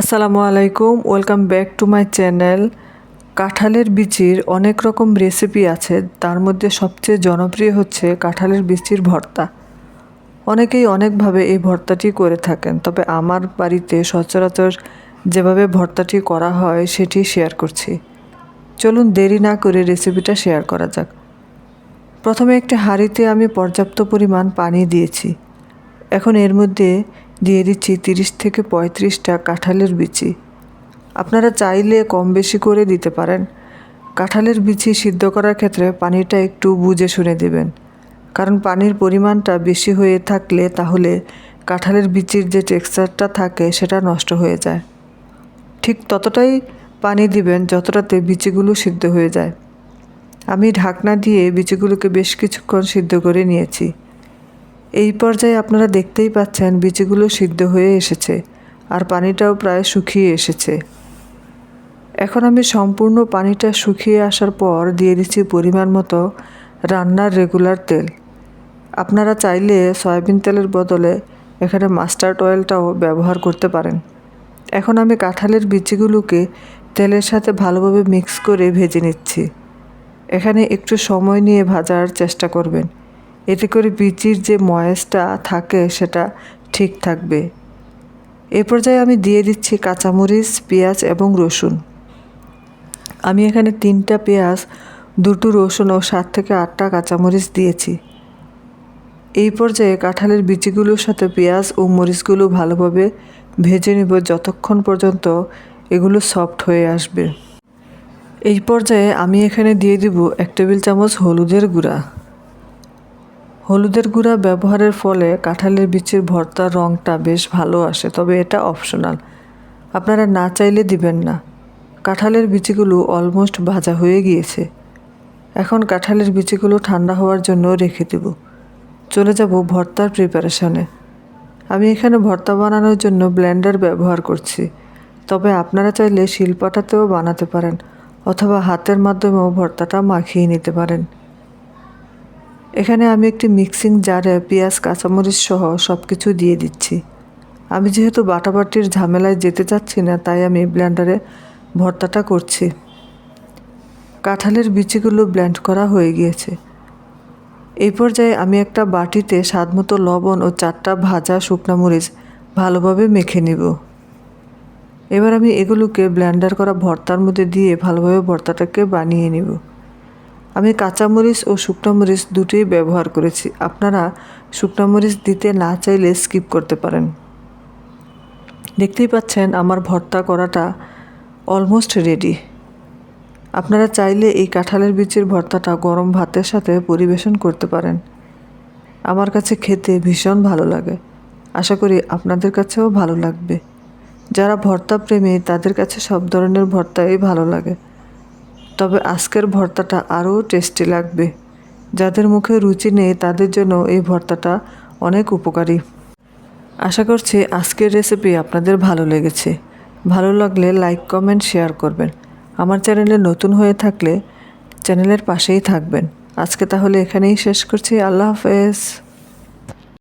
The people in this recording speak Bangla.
আসসালামু আলাইকুম, welcome back to my channel. কাঁঠালের বিচির অনেক রকম রেসিপি আছে, তার মধ্যে সবচেয়ে জনপ্রিয় হচ্ছে কাঁঠালের বিচির ভর্তা। অনেকেই অনেকভাবে এই ভর্তাটি করে থাকেন, তবে আমার বাড়িতে সচরাচর যেভাবে ভর্তাটি করা হয় সেটি শেয়ার করছি। চলুন দেরি না করে রেসিপিটা শেয়ার করা যাক। প্রথমে একটি হাঁড়িতে আমি পর্যাপ্ত পরিমাণ পানি দিয়েছি। এখন এর মধ্যে দিয়ে দিচ্ছি তিরিশ থেকে পঁয়ত্রিশটা কাঁঠালের বিচি। আপনারা চাইলে কম বেশি করে দিতে পারেন। কাঁঠালের বিচি সিদ্ধ করার ক্ষেত্রে পানিটা একটু বুঝে শুনে দেবেন। কারণ পানির পরিমাণটা বেশি হয়ে থাকলে তাহলে কাঁঠালের বিচির যে টেক্সচারটা থাকে সেটা নষ্ট হয়ে যায়। ঠিক ততটাই পানি দিবেন যতটাতে বিচিগুলো সিদ্ধ হয়ে যায়। আমি ঢাকনা দিয়ে বিচিগুলোকে বেশ কিছুক্ষণ সিদ্ধ করে নিয়েছি। এই পর্যায়ে আপনারা দেখতেই পাচ্ছেন বিচিগুলো সিদ্ধ হয়ে এসেছে আর পানিটাও প্রায় শুকিয়ে এসেছে। এখন আমি সম্পূর্ণ পানিটা শুকিয়ে আসার পর দিয়ে দিচ্ছি পরিমাণ মতো রান্নার রেগুলার তেল। আপনারা চাইলে সয়াবিন তেলের বদলে এখানে মাস্টার্ড অয়েলটাও ব্যবহার করতে পারেন। এখন আমি কাঁঠালের বিচিগুলোকে তেলের সাথে ভালোভাবে মিক্স করে ভেজে নিচ্ছি। এখানে একটু সময় নিয়ে ভাজার চেষ্টা করবেন। এতে করে বিচির যে ময়েসটা থাকে সেটা ঠিক থাকবে। এ পর্যায়ে আমি দিয়ে দিচ্ছি কাঁচামরিচ, পেঁয়াজ এবং রসুন। আমি এখানে তিনটা পেঁয়াজ, দুটো রসুন ও সাত থেকে আটটা কাঁচামরিচ দিয়েছি। এই পর্যায়ে কাঁঠালের বিচিগুলোর সাথে পেঁয়াজ ও মরিচগুলো ভালোভাবে ভেজে নেব যতক্ষণ পর্যন্ত এগুলো সফট হয়ে আসবে। এই পর্যায়ে আমি এখানে দিয়ে দিব এক টেবিল চামচ হলুদের গুঁড়া। হলুদের গুঁড়া ব্যবহারের ফলে কাঁঠালের বিচির ভর্তার রঙটা বেশ ভালো আসে, তবে এটা অপশনাল। আপনারা না চাইলে দিবেন না। কাঁঠালের বিচিগুলো অলমোস্ট ভাজা হয়ে গিয়েছে। এখন কাঁঠালের বিচিগুলো ঠান্ডা হওয়ার জন্য রেখে দেব। চলে যাব ভর্তার প্রিপারেশনে। আমি এখানে ভর্তা বানানোর জন্য ব্লেন্ডার ব্যবহার করছি। তবে আপনারা চাইলে শিলপাটাতেও বানাতে পারেন, অথবা হাতের মাধ্যমেও ভর্তাটা মাখিয়ে নিতে পারেন। এখানে আমি একটি মিক্সিং জারে পেঁয়াজ, কাঁচামরিচ সহ সব কিছু দিয়ে দিচ্ছি। আমি যেহেতু বাটাবাটির ঝামেলায় যেতে চাচ্ছি না, তাই আমি ব্লেন্ডারে ভর্তাটা করছি। কাঁঠালের বিচিগুলো ব্লেন্ড করা হয়ে গিয়েছে। এই পর্যায়ে আমি একটা বাটিতে স্বাদমতো লবণ ও চারটা ভাজা শুকনা মরিচ ভালোভাবে মেখে নিব। এবার আমি এগুলোকে ব্লেন্ডার করা ভর্তার মধ্যে দিয়ে ভালোভাবে ভর্তাটাকে বানিয়ে নিব। আমি কাঁচামরিচ ও মরিচ দুটোই ব্যবহার করেছি। আপনারা মরিচ দিতে না চাইলে স্কিপ করতে পারেন। দেখতেই পাচ্ছেন আমার ভর্তা করাটা অলমোস্ট রেডি। আপনারা চাইলে এই কাঁঠালের বীজের ভর্তাটা গরম ভাতের সাথে পরিবেশন করতে পারেন। আমার কাছে খেতে ভীষণ ভালো লাগে। আশা করি আপনাদের কাছেও ভালো লাগবে। যারা ভর্তা প্রেমী তাদের কাছে সব ধরনের ভর্তাই ভালো লাগে। তবে আজকের ভর্তাটা আরও টেস্টি লাগবে। যাদের মুখে রুচি নেই, তাদের জন্য এই ভর্তাটা অনেক উপকারী। আশা করছি আজকের রেসিপি আপনাদের ভালো লেগেছে। ভালো লাগলে লাইক, কমেন্ট, শেয়ার করবেন। আমার চ্যানেলে নতুন হয়ে থাকলে চ্যানেলের পাশেই থাকবেন। আজকে তাহলে এখানেই শেষ করছি। আল্লাহ হাফেজ।